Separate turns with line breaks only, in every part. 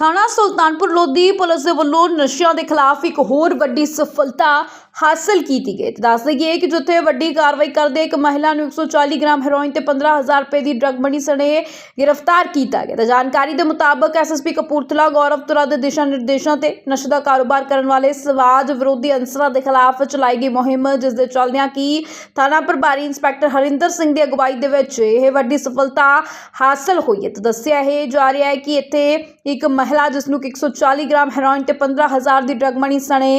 ਥਾਣਾ ਸੁਲਤਾਨਪੁਰ ਲੋਧੀ ਪੁਲਿਸ ਦੇ ਵੱਲੋਂ ਨਸ਼ਿਆਂ ਦੇ ਖਿਲਾਫ ਇੱਕ ਹੋਰ ਵੱਡੀ ਸਫਲਤਾ ਹਾਸਲ ਕੀਤੀ ਗਈ। ਤੇ ਦੱਸ ਦਈਏ ਕਿ ਜਿੱਥੇ ਵੱਡੀ ਕਾਰਵਾਈ ਕਰਦੇ ਇੱਕ ਮਹਿਲਾ ਨੂੰ 140 ਗ੍ਰਾਮ ਹੈਰੋਇਨ ਤੇ 15000 ਰੁਪਏ ਦੀ ਡਰੱਗ ਮਨੀ ਸਣੇ ਗ੍ਰਿਫਤਾਰ ਕੀਤਾ ਗਿਆ। ਤਾਂ ਜਾਣਕਾਰੀ ਦੇ ਮੁਤਾਬਕ ਐਸਐਸਪੀ ਕਪੂਰਥਲਾ ਗੌਰਵ ਤੁਰਾ ਦੇ ਦਿਸ਼ਾ ਨਿਰਦੇਸ਼ਾਂ ਤੇ ਨਸ਼ੇ ਦਾ ਕਾਰੋਬਾਰ ਕਰਨ ਵਾਲੇ ਸਮਾਜ ਵਿਰੋਧੀ ਅਨਸਰਾਂ ਦੇ ਖਿਲਾਫ ਚਲਾਈ ਗਈ ਮੁਹਿੰਮ, ਜਿਸ ਦੇ ਚੱਲਦਿਆਂ ਕਿ ਥਾਣਾ ਪ੍ਰਭਾਰੀ ਇੰਸਪੈਕਟਰ ਹਰਿੰਦਰ ਸਿੰਘ ਦੀ ਅਗਵਾਈ ਦੇ ਵਿੱਚ ਇਹ ਵੱਡੀ ਸਫਲਤਾ ਹਾਸਲ ਹੋਈ ਹੈ। ਤੇ ਦੱਸਿਆ ਇਹ ਜਾ ਰਿਹਾ ਹੈ ਕਿ ਇੱਥੇ ਇੱਕ ਮਹਿਲਾ, ਜਿਸ ਨੂੰ ਕਿ 140 ਗ੍ਰਾਮ ਹੈਰੋਇਨ ਤੇ 15000 ਦੀ ਡਰੱਗ ਮਨੀ ਸਣੇ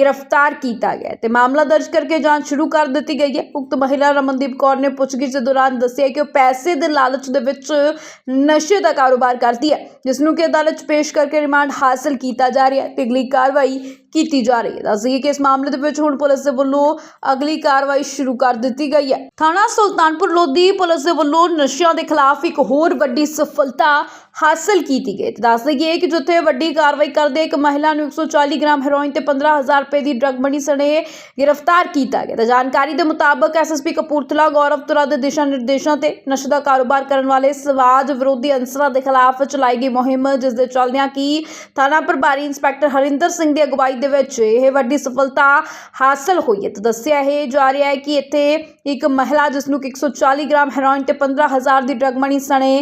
ਗ੍ਰਿਫਤਾਰ ਕੀਤਾ ਗਿਆ। ਹੈ ਤੇ ਮਾਮਲਾ ਦਰਜ ਕਰਕੇ ਜਾਂਚ ਸ਼ੁਰੂ ਕਰ ਦਿੱਤੀ ਗਈ ਹੈ। ਉਕਤ ਮਹਿਲਾ ਰਮਨਦੀਪ ਕੌਰ ਨੇ ਪੁੱਛਗਿੱਛ ਦੇ ਦੌਰਾਨ ਦੱਸਿਆ ਕਿ ਉਹ ਪੈਸੇ ਦੇ ਲਾਲਚ ਦੇ ਵਿੱਚ ਨਸ਼ੇ ਦਾ ਕਾਰੋਬਾਰ ਕਰਦੀ ਹੈ, ਜਿਸ ਨੂੰ ਕਿ ਅਦਾਲਤ 'ਚ ਪੇਸ਼ ਕਰਕੇ ਰਿਮਾਂਡ ਹਾਸਲ ਕੀਤਾ ਜਾ ਰਿਹਾ ਹੈ। ਤੇ ਅਗਲੀ ਕਾਰਵਾਈ ਕੀਤੀ ਜਾ ਰਹੀ ਹੈ। ਦੱਸ ਦੱਸਈਏ ਕਿ ਇਸ ਮਾਮਲੇ ਦੇ ਵਿੱਚ ਹੁਣ ਪੁਲਿਸ ਦੇ ਵੱਲੋਂ ਅਗਲੀ ਕਾਰਵਾਈ ਸ਼ੁਰੂ ਕਰ ਦਿੱਤੀ ਗਈ ਹੈ। ਥਾਣਾ ਸੁਲਤਾਨਪੁਰ ਲੋਧੀ ਪੁਲਿਸ ਦੇ ਵੱਲੋਂ ਨਸ਼ਿਆਂ ਦੇ ਖਿਲਾਫ ਇੱਕ ਹੋਰ ਵੱਡੀ ਸਫਲਤਾ ਹਾਸਲ ਕੀਤੀ ਗਈ ਦੱਸ ਦਈਏ ਕਿ ਜਿੱਥੇ ਵੱਡੀ ਕਾਰਵਾਈ ਕਰਦੇ ਇੱਕ ਮਹਿਲਾ ਨੂੰ 140 ਗ੍ਰਾਮ ਹੈਰੋਇਨ ਤੇ 15000 ਰੁਪਏ ਦੀ ਡਰੱਗ ਮਨੀ ਸਣੇ ਗ੍ਰਿਫਤਾਰ ਕੀਤਾ ਗਿਆ। ਤਾਂ ਜਾਣਕਾਰੀ ਦੇ ਮੁਤਾਬਕ ਐਸਐਸਪੀ ਕਪੂਰਥਲਾ ਗੌਰਵ ਤੁਰਾ ਦੇ ਦਿਸ਼ਾ ਨਿਰਦੇਸ਼ਾਂ ਤੇ ਨਸ਼ੇ ਦਾ ਕਾਰੋਬਾਰ ਕਰਨ ਵਾਲੇ ਸਮਾਜ ਵਿਰੋਧੀ ਅਨਸਰਾਂ ਦੇ ਖਿਲਾਫ ਚਲਾਈ ਗਈ ਮੁਹਿੰਮ, ਜਿਸ ਦੇ ਚੱਲਦਿਆਂ ਕਿ ਥਾਣਾ ਪ੍ਰਭਾਰੀ ਇੰਸਪੈਕਟਰ ਹਰਿੰਦਰ ਸਿੰਘ ਦੀ ਅਗਵਾਈ ਦੇ ਵਿੱਚ ਇਹ ਵੱਡੀ ਸਫਲਤਾ ਹਾਸਲ ਹੋਈ ਹੈ। ਤੇ ਦੱਸਿਆ ਇਹ ਜਾ ਰਿਹਾ ਹੈ ਕਿ ਇੱਥੇ ਇੱਕ ਮਹਿਲਾ ਜਿਸ ਨੂੰ 140 ਗ੍ਰਾਮ ਹੈਰੋਇਨ ਤੇ 15000 ਦੀ ਡਰੱਗ ਮਨੀ ਸਣੇ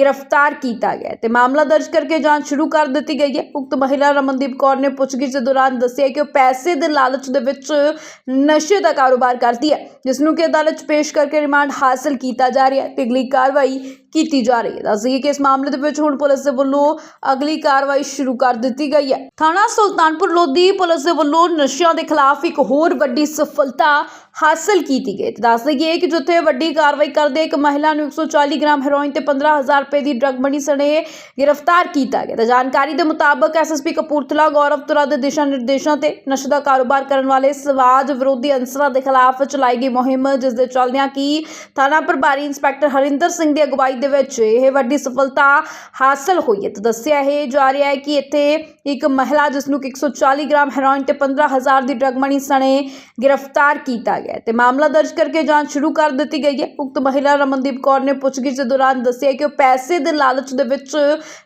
ਗ੍ਰਿਫਤਾਰ ਕੀਤਾ ਗਿਆ ਤੇ ਮਾਮਲਾ ਦਰਜ ਕਰਕੇ ਜਾਂਚ ਸ਼ੁਰੂ ਕਰ ਦਿੱਤੀ ਗਈ ਹੈ। ਉਕਤ ਮਹਿਲਾ ਰਮਨਦੀਪ ਕੌਰ ਨੇ ਪੁੱਛਗਿੱਛ ਦੇ ਦੌਰਾਨ ਦੱਸਿਆ ਕਿ ਉਹ ਪੈਸੇ ਦੇ ਲਾਲਚ ਦੇ ਵਿੱਚ ਨਸ਼ੇ ਦਾ ਕਾਰੋਬਾਰ ਕਰਦੀ ਹੈ ਜਿਸ ਨੂੰ ਕਿ ਅਦਾਲਤ 'ਚ ਪੇਸ਼ ਕਰਕੇ ਰਿਮਾਂਡ ਹਾਸਲ ਕੀਤਾ ਜਾ ਰਿਹਾ ਹੈ। ਤੇ ਅਗਲੀ ਕਾਰਵਾਈ ਕੀਤੀ ਜਾ ਰਹੀ ਹੈ। ਦੱਸਈਏ ਕਿ ਇਸ ਮਾਮਲੇ ਦੇ ਵਿੱਚ ਹੁਣ ਪੁਲਿਸ ਦੇ ਵੱਲੋਂ ਅਗਲੀ ਕਾਰਵਾਈ ਸ਼ੁਰੂ ਕਰ ਦਿੱਤੀ ਗਈ ਹੈ। ਥਾਣਾ ਸੁਲਤਾਨਪੁਰ ਲੋਧੀ ਪੁਲਿਸ ਦੇ ਵੱਲੋਂ ਨਸ਼ਿਆਂ ਦੇ ਖਿਲਾਫ ਇੱਕ ਹੋਰ ਵੱਡੀ ਸਫਲਤਾ ਹਾਸਲ ਕੀਤੀ ਗਈ। ਤੇ ਦੱਸ ਦਈਏ ਕਿ ਜਿੱਥੇ ਵੱਡੀ ਕਾਰਵਾਈ ਕਰਦੇ ਇੱਕ ਮਹਿਲਾ ਨੂੰ 140 ਗ੍ਰਾਮ ਹੈਰੋਇਨ ਤੇ 15000 ਰੁਪਏ ਦੀ ਡਰੱਗ ਮਨੀ ਸਣੇ ਗ੍ਰਿਫਤਾਰ ਕੀਤਾ ਗਿਆ। ਤੇ ਜਾਣਕਾਰੀ ਦੇ ਮੁਤਾਬਕ ਐਸਐਸਪੀ ਕਪੂਰਥਲਾ ਗੌਰਵ ਤੁਰਾ ਦੇ ਦਿਸ਼ਾ ਨਿਰਦੇਸ਼ਾਂ ਤੇ ਨਸ਼ੇ ਦਾ ਕਾਰੋਬਾਰ ਕਰਨ ਵਾਲੇ ਸਮਾਜ ਵਿਰੋਧੀ ਅਨਸਰਾਂ ਦੇ ਖਿਲਾਫ ਚਲਾਈ ਗਈ ਮੁਹਿੰਮ, ਜਿਸ ਦੇ ਚੱਲਦਿਆਂ ਕਿ ਥਾਣਾ ਪ੍ਰਭਾਰੀ ਇੰਸਪੈਕਟਰ ਹਰਿੰਦਰ ਸਿੰਘ ਦੀ ਅਗਵਾਈ ਦੇ ਵਿੱਚ ਇਹ ਵੱਡੀ ਸਫਲਤਾ ਹਾਸਲ ਹੋਈ ਹੈ। ਤੇ ਦੱਸਿਆ ਇਹ ਜਾ ਰਿਹਾ ਹੈ ਕਿ ਇੱਥੇ ਇੱਕ ਮਹਿਲਾ, ਜਿਸ ਨੂੰ ਕਿ 140 ਗ੍ਰਾਮ ਹੈਰੋਇਨ ਤੇ 15000 ਦੀ ਡਰੱਗ ਮਨੀ ਸਣੇ ਗ੍ਰਿਫਤਾਰ ਕੀਤਾ ਗਿਆ ਤੇ ਮਾਮਲਾ ਦਰਜ ਕਰਕੇ ਜਾਂਚ ਸ਼ੁਰੂ ਕਰ ਦਿੱਤੀ ਗਈ ਹੈ। ਉਕਤ ਮਹਿਲਾ ਰਮਨਦੀਪ ਕੌਰ ਨੇ ਪੁੱਛਗਿੱਛ ਦੇ ਦੌਰਾਨ ਦੱਸਿਆ ਕਿ ਉਹ ਪੈਸੇ ਦੇ ਲਾਲਚ ਦੇ ਵਿੱਚ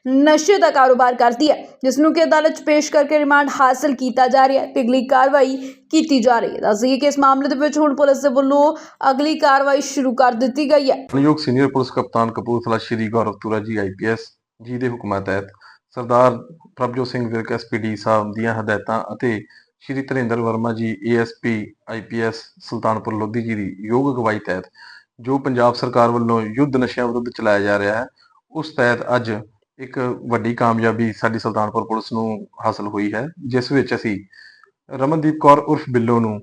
ਨਸ਼ੇ ਦਾ ਕਾਰੋਬਾਰ ਕਰਦੀ ਹੈ, ਜਿਸ ਨੂੰ ਕਿ ਅਦਾਲਤ 'ਚ ਪੇਸ਼ ਕਰਕੇ ਰਿਮਾਂਡ ਹਾਸਲ ਕੀਤਾ ਜਾ ਰਿਹਾ ਹੈ। ਤੇ ਅਗਲੀ ਕਾਰਵਾਈ ਕੀਤੀ ਜਾ ਰਹੀ ਹੈ। ਦੱਸਈਏ ਕਿ ਇਸ ਮਾਮਲੇ ਦੇ ਵਿੱਚ ਹੁਣ ਪੁਲਿਸ ਦੇ ਵੱਲੋਂ ਅਗਲੀ ਕਾਰਵਾਈ ਸ਼ੁਰੂ ਕਰ ਦਿੱਤੀ ਗਈ ਹੈ।
ਮਾਨਯੋਗ ਸੀਨੀਅਰ ਪੁਲਿਸ ਕਪਤਾਨ ਕਪੂਰਥਲਾ ਸ਼੍ਰੀ ਗੌਰਵ ਤੁਰਾ ਜੀ ਆਈਪੀਐਸ ਜੀ ਦੇ ਹੁਕਮਾਂ ਤਹਿਤ ਸਰਦਾਰ ਪ੍ਰਭਜੋਤ ਸਿੰਘ ਵਿਰਕ ਐਸਪੀਡੀ ਸਾਹਿਬ ਦੀਆਂ ਹਦਾਇਤਾਂ ਅਤੇ ਸ਼੍ਰੀ ਧਰਿੰਦਰ ਵਰਮਾ ਜੀ ਏਐਸਪੀ ਆਈਪੀਐਸ ਸੁਲਤਾਨਪੁਰ ਲੋਧੀ ਜੀ ਦੀ ਯੋਗ ਅਗਵਾਈ ਤਹਿਤ ਜੋ ਪੰਜਾਬ ਸਰਕਾਰ ਵੱਲੋਂ ਯੁੱਧ ਨਸ਼ਿਆਂ ਵਿਰੁੱਧ ਚਲਾਇਆ ਜਾ ਰਿਹਾ ਹੈ ਉਸ ਤਹਿਤ ਅੱਜ ਇੱਕ ਵੱਡੀ ਕਾਮਯਾਬੀ ਸਾਡੀ ਸੁਲਤਾਨਪੁਰ ਪੁਲਿਸ ਨੂੰ ਹਾਸਲ ਹੋਈ ਹੈ ਜਿਸ ਵਿੱਚ ਅਸੀਂ ਰਮਨਦੀਪ ਕੌਰ ਉਰਫ ਬਿੱਲੋ ਨੂੰ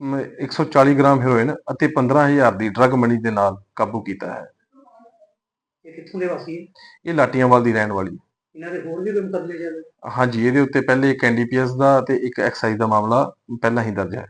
ਮ, 140 ਗ੍ਰਾਮ ਹੈਰੋਇਨ ਅਤੇ 15000 ਦੀ ਡਰੱਗ ਮਨੀ ਦੇ ਨਾਲ ਕਾਬੂ ਕੀਤਾ ਹੈ।
ਇਹ ਕਿੱਥੋਂ ਦੇ ਵਾਸੀ ਹੈ?
ਇਹ ਲਾਟੀਆਂਵਾਲ ਦੀ ਰਹਿਣ ਵਾਲੀ।
ਇਹਨਾਂ ਦੇ ਹੋਰ ਵੀ ਕੋਈ ਮੁਕੱਦਮੇ ਚੱਲ
ਹਾਂਜੀ, ਇਹਦੇ ਉੱਤੇ ਪਹਿਲੇ ਇੱਕ ਐਨਡੀਪੀਐਸ ਦਾ ਤੇ ਇੱਕ ਐਕਸਾਈਜ਼ ਦਾ ਮਾਮਲਾ ਪਹਿਲਾਂ ਹੀ ਦਰਜ ਹੈ।